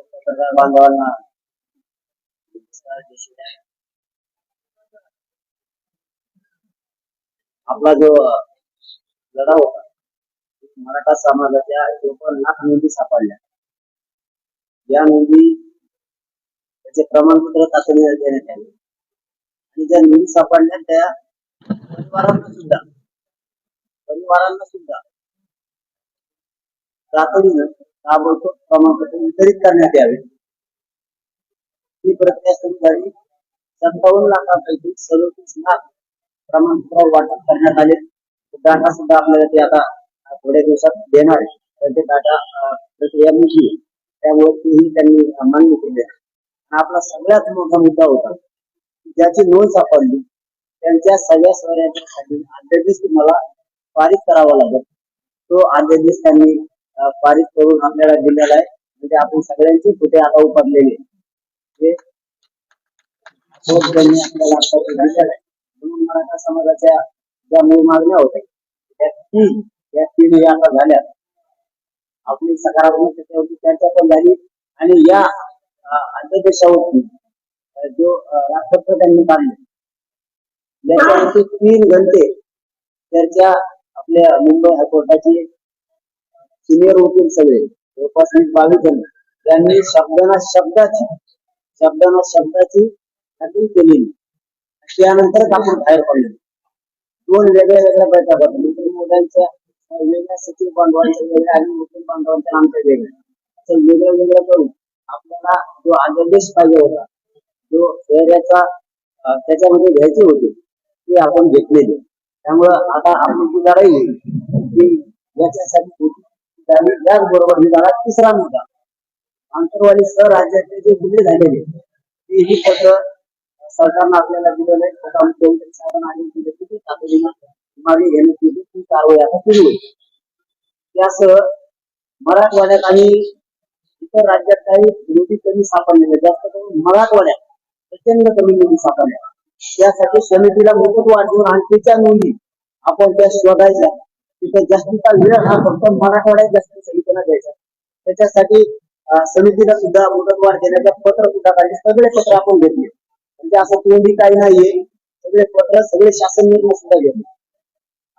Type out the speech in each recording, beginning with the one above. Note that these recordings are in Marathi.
पत्रकार बांधवांना. आपला जो लढा होता मराठा समाजाच्या चोपन्न लाख नोंदी सापडल्या. या नोंदी त्याचे प्रमाणपत्र तातडीने देण्यात आले. आणि ज्या नोंदी सापडल्या त्या परिवारांना सुद्धा परिवारांना सुद्धा तातडीनं ताबडतोब प्रमाणपत्र वितरित करण्यात यावे. ही प्रक्रिया सुरू झाली. सत्तावन्न लाखापैकी सदोतीस लाख प्रमाणपत्र वाटप करण्यात आले. डाटा सुद्धा आपल्याला ते आता थोड्या दिवसात देणार आहे. ते डाटा प्रक्रिया मोठी त्यामुळे तीही त्यांनी मान्य केली आपला सगळ्यात मोठा मुद्दा होता ज्याची नोंद सापडली त्यांच्या सगळ्या सोयऱ्यांच्या खाली अध्यादेश तुम्हाला पारित करावा लागेल. तो अध्यादेश त्यांनी पारित करून आपल्याला दिलेला आहे. म्हणजे आपण सगळ्यांची कुठे आता उपरलेली म्हणजे आपल्याला आहे. म्हणून मराठा समाजाच्या ज्या मूळ मागण्या होत्या त्या तीन या तीन या आता झाल्या. आपली सकारात्मक होती चर्चा पण झाली. आणि या अध्यादेशावरती जो अं, त्यांनी काढले त्याच्यावरती तीन घंटे चर्चा आपल्या मुंबई हायकोर्टाची सिनियर वकील सगळे जवळपास वीस बावीस जण त्यांनी शब्दाना शब्दाची शब्दाना शब्दाची खात्री केलेली त्यानंतरच आपण बाहेर पडलो. दोन वेगळ्या वेगळ्या बैठका. होत्या मोद्यांच्या वेगळ्या सचिव बांधवांच्या वेगळ्या आणि वकील बांधवांच्या आमच्या वेगळ्या. असं वेगळं वेगळं करून आपल्याला जो अध्यादेश पाहिजे होता जो शहराचा त्याच्यामध्ये घ्यायचे होते ते आपण घेतलेले. त्यामुळं आता आपली जी लढाई आहे ती याच्यासाठी होती. त्यावेळी त्याचबरोबर ही लढा तिसरा मुद्दा. आंतरवाली सह जे गुन्हे झालेले ते ही पत्र सरकारनं आपल्याला दिलेलं आहे आता मुख्यमंत्री साहेबांना आदेश दिले की ते तातडीनं मागे घेण्यात येते ती कारवाई आता सुरू होईल. त्यासह मराठवाड्यात आणि इतर राज्यात काही नोंदी कमी सापडलेल्या जास्त करून मराठवाड्यात प्रचंड कमी नोंदी सापडल्या त्यासाठी समितीला मुदत वाढवून आणखीच्या नोंदी आपण त्या शोधायच्या. तिथे जास्तीचा वेळ हा फक्त मराठवाड्यात जास्त समितीला द्यायचा त्याच्यासाठी समितीला सुद्धा मुदतवाढ देण्याचं पत्र सुद्धा काढले. सगळे पत्र आपण घेतले. म्हणजे असं कोणी काही नाहीये. सगळे पत्र सगळे शासन निर्णय सुद्धा घेतले.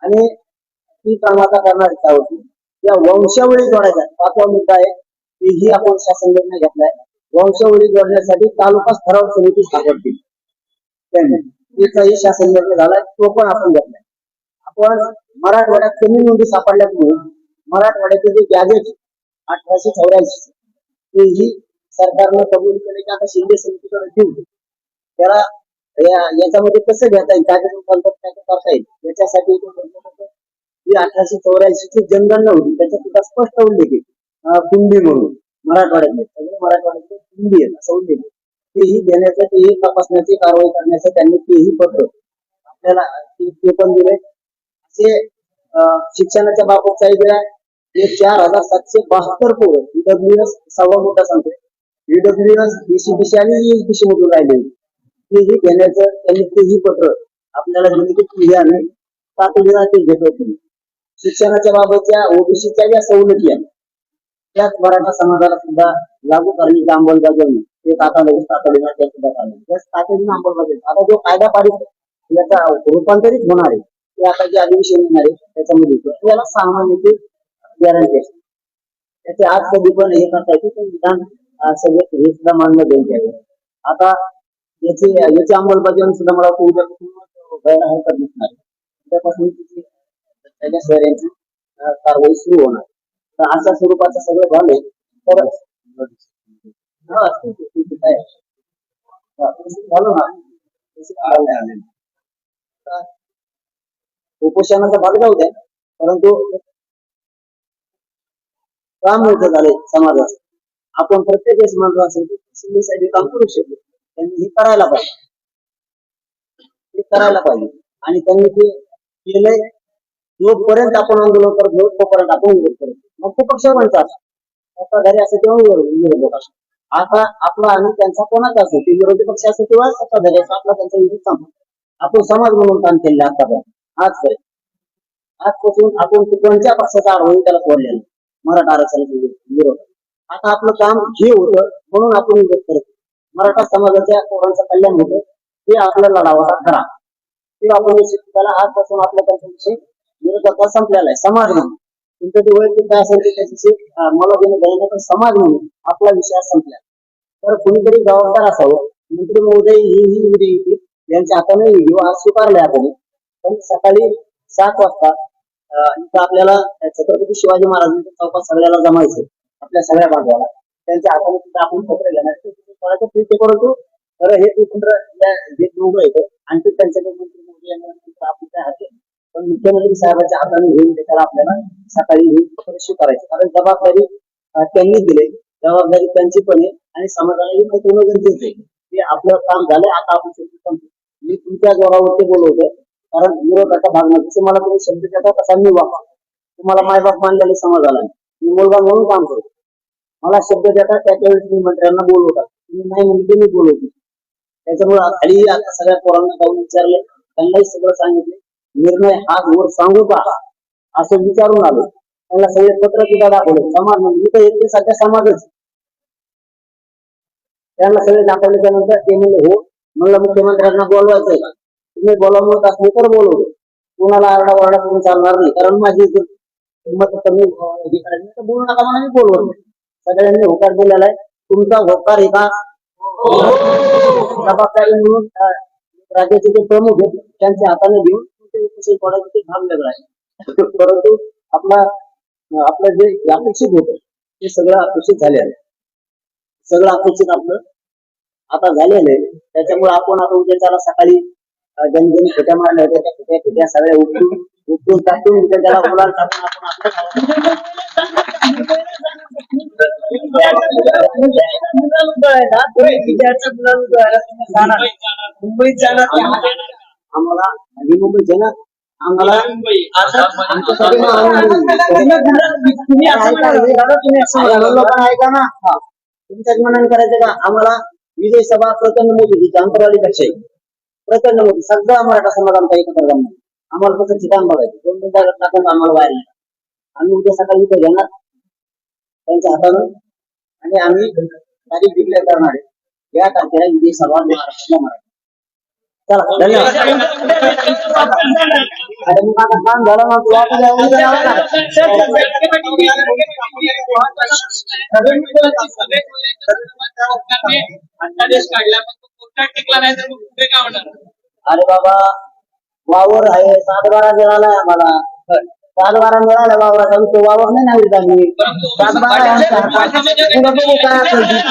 आणि ती काम आता इच्छा होती या वंशावळी जोडायच्या पाचवा मुद्दा आहे तेही आपण शासन निर्णय घेतलाय. वंशावळी जोडण्यासाठी तालुका स्तरावर समिती स्थापन त्यांनी. तिचाही शासन निर्णय झालाय. तो पण आपण घेतलाय. आपण मराठवाड्यात कमी नोंदी सापडल्यामुळे मराठवाड्याचे जे गॅजेट अठराशे चौऱ्याऐंशी तेही सरकारनं कबूल केले की आता शिंदे समितीकडे देऊ त्याला याच्यामध्ये कसं घेता येईल? काय कसं काय करता येईल? याच्यासाठी ही अठराशे चौऱ्याऐंशी ची जनगणना होती. त्याच्यात सुद्धा स्पष्ट उल्लेख आहे. अं, कुंडी म्हणून. मराठवाड्यातले सगळे मराठवाड्यातले कुंडी आहे असं उल्लेख तेही देण्याचं तेही तपासण्याची कारवाई करण्याचं त्यांनी तेही पत्र. आपल्याला ते ते पण दिले असे अं, शिक्षणाच्या बाबतचाही दिला हे चार हजार सातशे बहात्तर पोरं ईडब्ल्यूएस सव्वा मोठा सांगतो ईडब्ल्यूएस बीसी बीसी आणि ईएसबीसी मधून राहिलेली तेही घेण्याचं त्यांनी तेही पत्र आपल्याला दिले की ते आम्ही तातडीनं ते घेतो तुम्ही. शिक्षणाच्या बाबतच्या ओबीसीच्या ज्या सवलती आहेत. त्याच मराठा समाजाला सुद्धा लागू करण्याची अंमलबजावणी ते आता तातडीनं त्या सुद्धा चालू त्याच तातडीनं अंमलबजावणी आता जो कायदा पारित याचा रूपांतरित होणार आहे म्हणजे आता जे अधिवेशन येणार आहे त्याच्यामध्ये. येतो. याला सहा महिन्याची गॅरंटी असते. त्याचे आज कधी पण हे करता येते पण विधान सगळे हे सुद्धा मान्य द्यायचे आहे आता याची याची अंमलबजावणी सुद्धा मला वाटतं उद्यापासून व्हायला हरकत नसणार उद्यापासून तिची त्याच्या शहरांची अं, कारवाई सुरू होणार. तर अशा स्वरूपाचं सगळं झालंय. तर हा, ठीक काय तसं झालं ना तसं कारवाई आलेली. आता उपोषणाचा भाग जाऊ द्या. परंतु काम मोठं झाले समाजाचं. आपण प्रत्येक वेळेस म्हणतो असेल की शिंदे साहेब काम करू शकतो त्यांनी हे करायला पाहिजे. हे करायला पाहिजे. आणि त्यांनी ते केलंय. जोपर्यंत आपण आंदोलन करत नाही तोपर्यंत आपण विरोध करतो मग ते पक्ष म्हणतात आता घरी असेल तेव्हा विरोधक असतो आता आपला आणि त्यांचा कोणाचा असेल ते विरोधी पक्ष असेल किंवा सत्ताधारी असो आपला त्यांचा विरोध संपला आपण समाज म्हणून काम केलं आतापर्यंत. आजपर्यंत आजपासून आपण कोणत्या पक्षाचा आढळून त्याला सोडलेला मराठा आरक्षणाचा विरोध. आता आपलं काम हे होतं म्हणून आपण विरोध करतो. मराठा समाजाच्या पोरांचं कल्याण होतं. हे आपला लढावा होता खरा किंवा आपण त्याला आजपासून आपल्या त्यांचा विषय विरोधाचा संपलेला आहे. समाज म्हणून. तुमचं ते वैयक्तिक काय असेल ते त्याच्याशी मला घेणं घेणं पण समाज म्हणून आपला विषय संपला. तर कुणीतरी जबाबदार असावं. मंत्री महोदय ही ही उडी यांच्या हाताने ही व्यवहार स्वीकारले आपण. पण सकाळी सात वाजता इथं आपल्याला छत्रपती शिवाजी महाराजांच्या चौकात सगळ्याला जमायचं आपल्या सगळ्या बांधवाला त्यांच्या हाताने तिथं आपण पत्र घेणार. प्रीती करतो तर हे जे दोघं आहेत आणखी त्यांच्याकडे मंत्री यांना आपण काय हाते पण मुख्यमंत्री साहेबांच्या हाताने घेऊन त्याला आपल्याला सकाळी घेऊन पत्र कारण जबाबदारी त्यांनीच त्यांनी दिली. जबाबदारी त्यांची पण आहे आणि समाजालाही माहिती गरजेचं आहे. की आपलं काम झालंय आता आपण मी तुमच्या जोरावरती बोलवतोय कारण विरोधाचा भाग नाही जसे मला तुम्ही शब्द देता तसा मी वापरा तुम्हाला मायबाप मानलेले समज आला मी मुलगा म्हणून काम करतो. मला शब्द देता त्याच्यावेळेस मी मंत्र्यांना बोलवतात तुम्ही नाही म्हणजे मी बोलवतो त्याच्यामुळे खाली आता सगळ्या पोरांना जाऊन विचारले. त्यांनाही सगळं सांगितले. निर्णय हात वर सांगू का? असं विचारून आलो. त्यांना सगळे पत्र सुद्धा दाखवले. समाज म्हणजे तर एक सध्या समाजच. त्यांना सगळे दाखवल्याच्या नंतर ते म्हणले हो. म्हणलं मुख्यमंत्र्यांना बोलवायचंय का? तुम्ही बोलवत असले तर बोलवतो कोणाला आरडा ओरडा करून चालणार नाही. कारण माझी किंमत कमी हे करायची तर बोलू नका म्हणून मी बोलवत नाही. सगळ्यांनी होकार दिलेला आहे. तुमचा होकार आहे का? जबाबदारी म्हणून राज्याचे जे प्रमुख आहेत त्यांच्या हाताने घेऊन ते उपोषण सोडायचं ते भाग वेगळा आहे. परंतु आपला आपलं जे अपेक्षित होतं ते सगळं अपेक्षित झाले आहे. सगळं अपेक्षित आपलं आता झालेलं आहे. त्याच्यामुळे आपण आता उद्या त्याला सकाळी अं, ज्यांनी ज्यांनी फेट्या मारल्या होत्या त्या फेट्या फेट्या सगळ्या उठून उठून टाकून उद्या त्याला गुलाल टाकून आपण मुंबईत जाणार आम्हाला नवी मुंबईचे ना आम्हाला ऐका ना तुमच्याच मनाने करायचं का? आम्हाला विजय सभा प्रचंड मोठी ही अंतरवाली पेक्षा प्रचंड मोठी सगळा मराठा समाज आमचा एकत्र जमणार आम्हाला फक्त ठिकाण बघायचं दोन दोन जागा टाकून आम्हाला बाहेर नाही. आम्ही उद्या सकाळी इथे घेणार त्यांच्या हातानं आणि आम्ही तारीख डिक्लेअर करणार आहे या तारखेला विजय सभा महाराष्ट्राला मराठी चला धन्यवाद काम झालं मग तू आपल्या टिकला नाही तर मग पुढे काय होणार अरे बाबा वावर आहे सातबारा मिळालाय आम्हाला सातबारा मिळाला वावराचा तो वावर नाही ना आम्ही परंतु सातबारा आहे आमचा. पुढं बघू काय असेल ते.